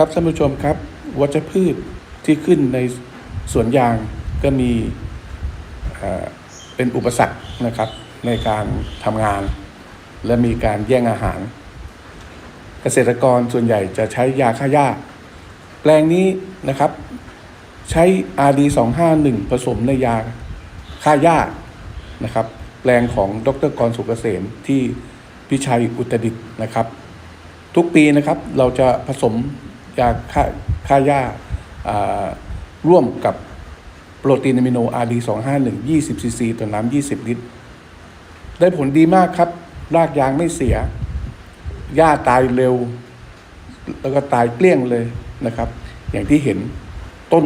ครับท่านผู้ชมครับวัชพืชที่ขึ้นในสวนยางก็มีเป็นอุปสรรคนะครับในการทำงาน และมีการแย่งอาหาร เกษตรกรส่วนใหญ่จะใช้ยาฆ่าหญ้า แปลงนี้นะครับ ใช้ RD 251 ผสมในยาฆ่าหญ้านะครับ แปลงของดรกรสุกเกษมที่พิชัยอุตรดิตถ์นะครับ ทุกปีนะครับเราจะผสม ยาฆ่าฆ่าหญ้าร่วมกับโปรตีนอะมิโน RD 251 20 ซีซี ต่อน้ำ 20 ลิตร ได้ผลดีมากครับ รากยางไม่เสีย หญ้าตายเร็ว แล้วก็ตายเกลี้ยงเลยนะครับ อย่างที่เห็นต้น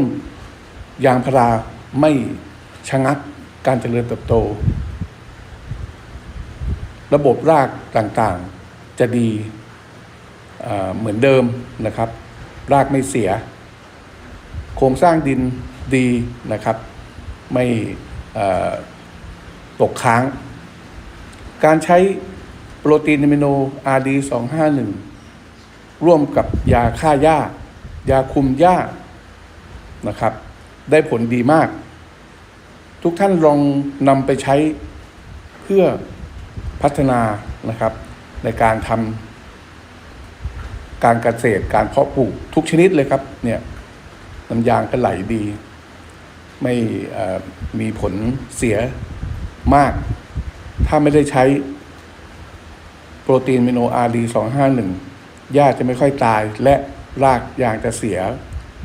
ยางพาราไม่ชะงักการเจริญเติบโต ระบบรากต่างๆจะดีเหมือนเดิมนะครับ รากไม่เสีย โครงสร้างดินดีนะครับ ไม่ตกค้าง การใช้โปรตีนอะมิโน RD 251 ร่วมกับยาฆ่าหญ้า ยาคุมหญ้านะครับ ได้ผลดีมาก ทุกท่านลองนำไปใช้เพื่อพัฒนานะครับ ในการทำ การเกษตรการเพาะปลูกทุกชนิดเลยครับเนี่ยน้ำยางก็ไหลดี ไม่มีผลเสียมาก ถ้าไม่ได้ใช้โปรตีนมิโนอาร์ดีสองห้าหนึ่งหญ้าจะไม่ค่อยตาย และรากยางจะเสีย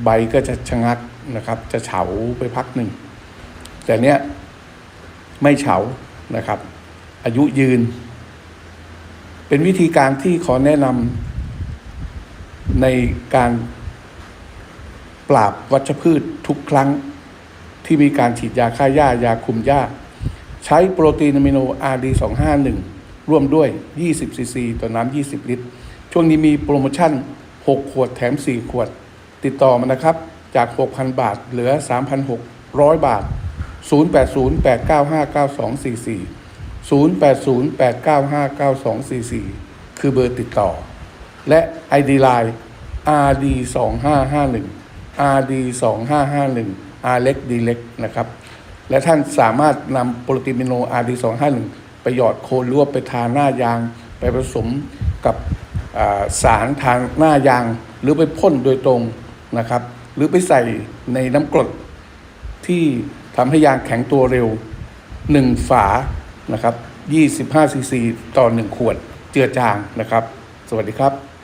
ใบก็จะชะงักนะครับ จะเฉาไปพักหนึ่ง แต่เนี้ยไม่เฉานะครับ อายุยืน เป็นวิธีการที่ขอแนะนำ ในการปราบวัชพืชทุกครั้งที่มีการฉีดยาฆ่าหญ้ายาคุมหญ้า ใช้โปรตีนอะมิโน RD 251 ร่วมด้วย 20 ซีซีต่อน้ำ 20 ลิตร ช่วงนี้มีโปรโมชั่น 6 ขวดแถม 4 ขวด ติดต่อมานะครับ จาก 6,000 บาท เหลือ 3,600 บาท 0808959244 0808959244 คือเบอร์ติดต่อ และ ID Line RD 2551 RD 2551 R เล็ก D เล็กนะครับ และท่านสามารถนำโปรตีนมิโน RD 251ไปหยอดโคนหรือว่าไปทาหน้ายาง ไปผสมกับสารทางหน้ายาง หรือไปพ่นโดยตรงนะครับ หรือไปใส่ในน้ำกรดที่ทำให้ยางแข็งตัวเร็ว 1 ฝานะครับ25ซีซีต่อ 1 ขวดเจือจางนะครับ สวัสดีครับ